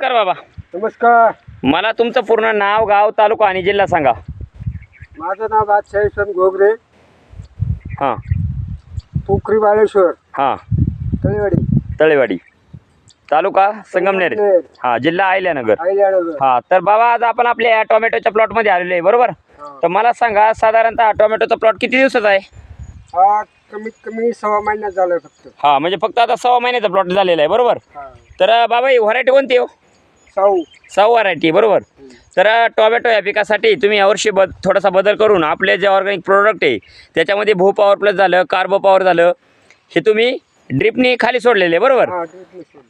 कर बाबा. नमस्कार. मला तुमचं पूर्ण नाव गाव तालुका आणि जिल्हा सांगा. माझं नाव बादशाही सन घोगरे. हां. पोखरी बाळेश्वर. हां. तळेवाडी. तळेवाडी. तालुका संगमनेर. संगमनेर. हां जिल्हा अहिल्यानगर हां तर बाबा आज आपण आपल्या या टोमॅटोच्या प्लॉटमध्ये आलेलो आहे बरोबर? हा. तर मला सांगा साधारणतः टोमॅटोचा प्लॉट किती दिवसाचा आहे? हा कमीत कमी सव्वा महिन्यात झालं फक्त. हां म्हणजे फक्त आता सव्वा महिन्याचा प्लॉट झालेला आहे बरोबर? हा. तर बाबा ही व्हरायटी कोणती हो? सहा व्हरायटी बरोबर? तर टोमॅटो या पिकासाठी तुम्ही यावर्षी बद थोडासा बदल करून आपले जे ऑर्गॅनिक प्रोडक्ट आहे त्याच्यामध्ये भू पॉवर प्लस झालं कार्बो पॉवर झालं हे तुम्ही ड्रिपनी खाली सोडलेले आहे बरोबर?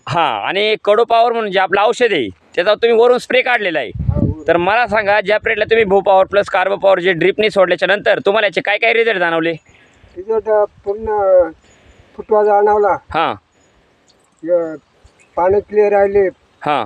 हा आणि कडो पॉवर म्हणून जे आपलं औषध आहे त्याचा तुम्ही वरून स्प्रे काढलेला आहे. तर मला सांगा ज्या पिरियडला तुम्ही भू पॉवर प्लस कार्बो पॉवर जे ड्रिपनी सोडल्याच्या नंतर तुम्हाला याचे काय काय रिझल्ट जाणवले रिझल्ट पूर्ण फुटवा जाणवला. हां. पाणी क्लिअर राहिले. हां.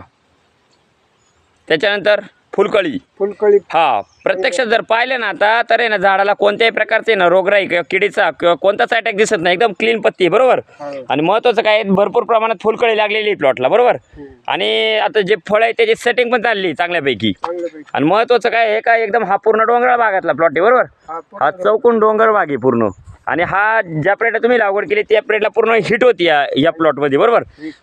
त्याच्यानंतर फुलकळी. फुलकळी. हा प्रत्यक्षात जर पाहिलं ना आता तर आहे ना झाडाला कोणत्याही प्रकारचे ना रोगराई किंवा किडीचा किंवा कोणताच अटॅक दिसत नाही एकदम क्लीन पत्ती आहे, बरोबर? हा. आणि महत्त्वाचं काय आहे, भरपूर प्रमाणात फुलकळी लागलेली आहे प्लॉटला बरोबर? हम्म. आणि आता जे फळ आहे त्याची सेटिंग पण चालली चांगल्यापैकी. चांगल्यापैकी. आणि महत्त्वाचं काय आहे काय एकदम हा पूर्ण डोंगराळ भागातला प्लॉट आहे बरोबर? हा हा चौकून डोंगर भाग आहे पूर्ण. आणि हा ज्या प्लेटला तुम्ही लागवड केली त्या प्लेटला पूर्ण हिट होती या या प्लॉटमध्ये बरोबर?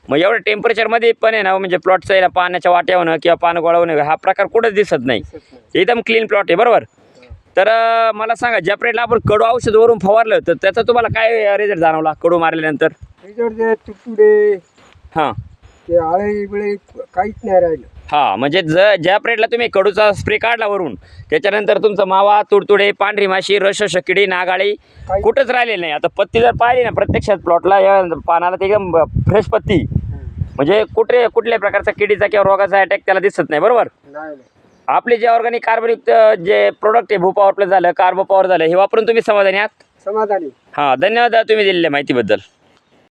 मग एवढं टेम्परेचरमध्ये पण आहे ना म्हणजे प्लॉटचं आहे ना पाण्याच्या वाट्या होणं किंवा पानं गोळा होणं हा प्रकार कुठंच दिसत नाही. एकदम क्लीन प्लॉट आहे बरोबर? तर मला सांगा ज्या प्लेटला आपण कडू औषध वरून फवारलं तर त्याचा तुम्हाला काय रिझल्ट जाणवला कडू मारल्यानंतर? रिझल्ट हां. ते आळे बिळे काहीच नाही राहिलं. हां म्हणजे ज ज्या प्लेटला तुम्ही कडूचा स्प्रे काढला वरून त्याच्यानंतर तुमचा मावा तुडतुडे पांढरी माशी रश शकिडी नागाळी कुठंच राहिलेली नाही. आता पत्ती जर पाहिली ना प्रत्यक्षात प्लॉटला या पानाला ते एकदम फ्रेश पत्ती. म्हणजे कुठे कुठल्याही प्रकारचा किडीचा किंवा रोगाचा अटॅक त्याला दिसत नाही बरोबर? नाही आपले जे ऑर्गॅनिक कार्बनयुक्त जे प्रोडक्ट आहे भू पॉवर प्लस झालं कार्बो पॉवर झालं हे वापरून तुम्ही समाधानी आहात? समाधानी. हां धन्यवाद तुम्ही दिलेल्या माहितीबद्दल.